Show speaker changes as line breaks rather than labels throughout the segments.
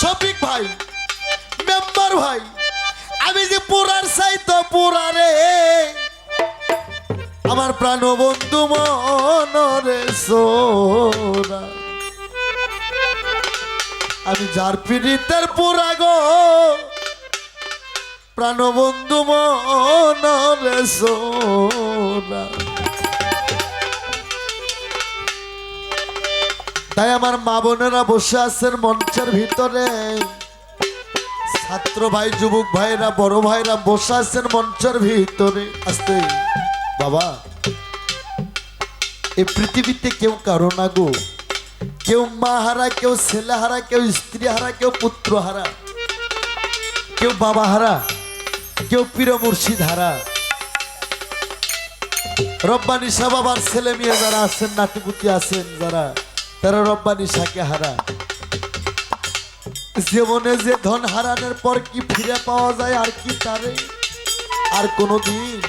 শফিক ভাই, মেম্বার ভাই, আমি যে পুরার চাই তো পুরারে। আমার প্রাণ বন্ধু মনরে সোরা আমি যার পীড়িতের পুরা গো প্রাণবন্ধু মনরে সোরা তাই আমার মা বোনেরা বসে আছেন মঞ্চের ভিতরে। ছাত্র ভাই, যুবক ভাইরা, বড় ভাইরা বসে আছেন মঞ্চের ভিতরে। আসতে, বাবা। এই পৃথিবীতে কেউ কারও না গো। কেউ মা হারা, কেউ ছেলে হারা, কেউ স্ত্রী হারা, কেউ পুত্র হারা। কেউ বাবা হারা, কেউ পীর মুর্শিদ হারা। রব্বানি শাহ বাবার ছেলে মেয়ে যারা আছেন, নাতিপুতি আছেন যারা তারা রব্বানি সাকে হারা। জীবনে যে ধন হারানোর পর কি ফিরে পাওয়া যায় আর কি তারে? আর কোনো দিন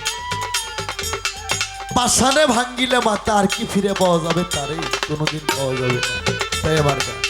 পাশানে ভাঙ্গিলে মাথা আর কি ফিরে পাওয়া যাবে তারে? কোনোদিন পাওয়া যাবে না। তাই আমার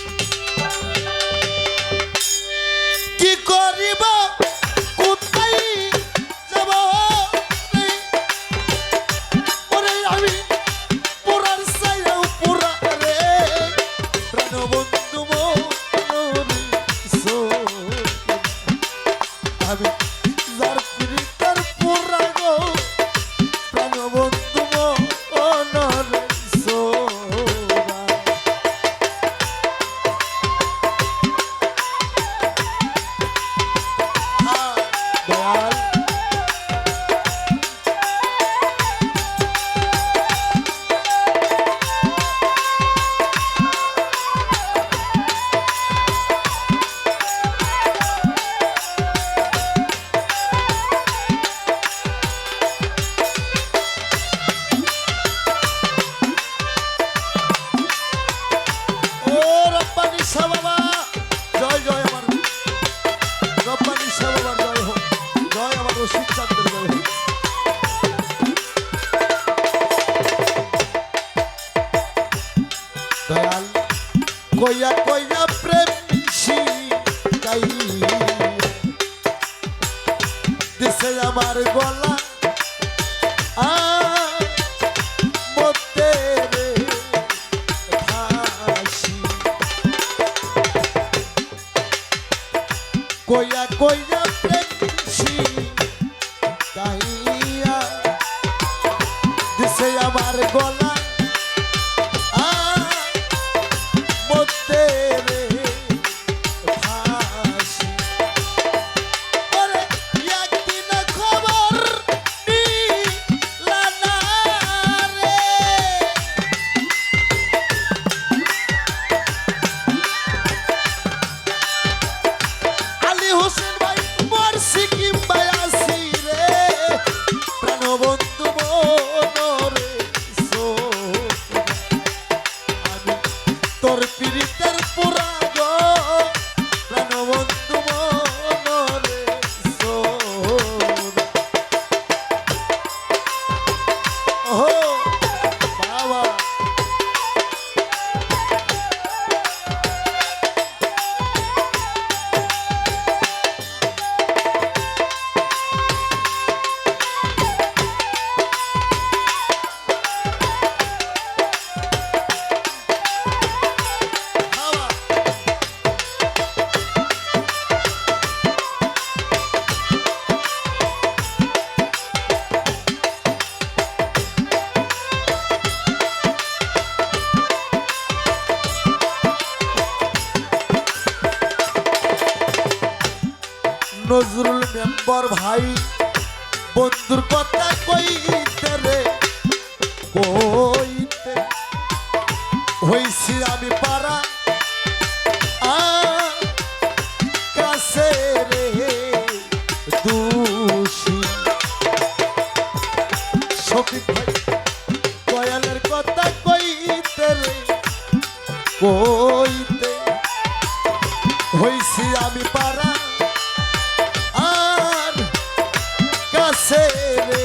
দিছে আমার গলা। কইয়া কইয়া প্রেমসি গাইয়া দিছে আমার গলা। মেম্বার ভাই বন্ধুর কথা কইতে রে কইতে। হইছি আমি পারা ser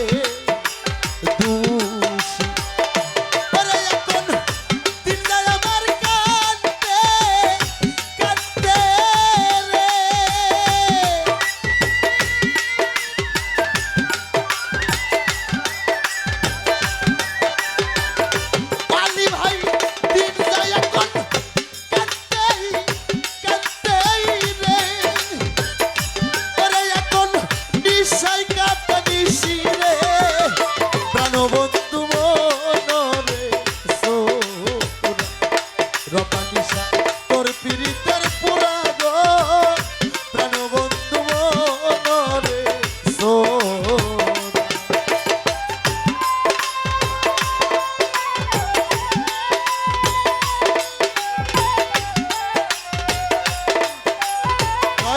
রপানিসা তোর পিড়িতের পুরা গো প্রাণবন্ধু মনরে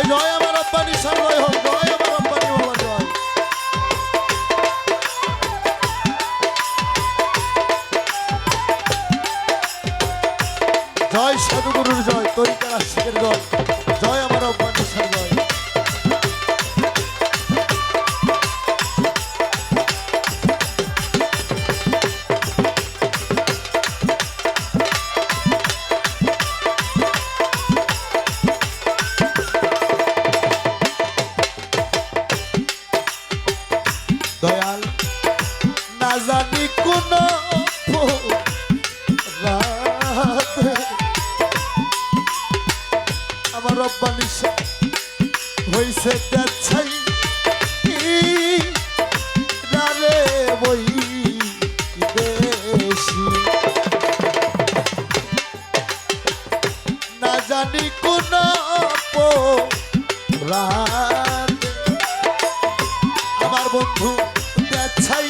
জয় আমার রপ্পানিসা জয় হোক। কোন আমার বন্ধু দেখাই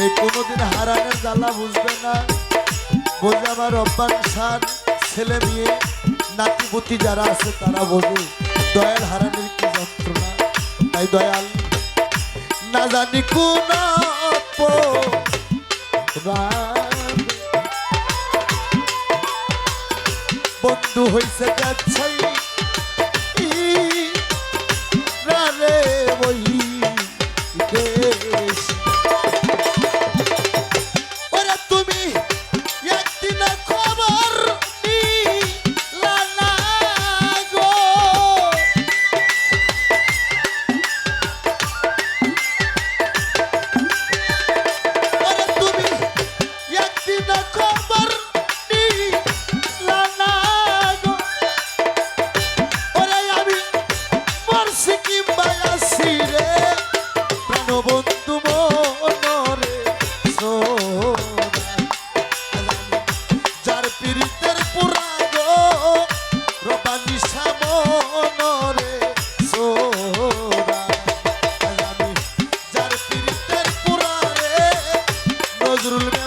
সে কোনোদিন হারানের জ্বালা বুঝবে না। বোঝে আমার রব্বান সার ছেলে মেয়ে, নাতিপুতি যারা আছে তারা বোঝে, দয়াল হারানের কি যন্ত্রণা। তাই দয়াল, না জানি কোন বন্ধু হয়েছে যাচ্ছাই নজরুল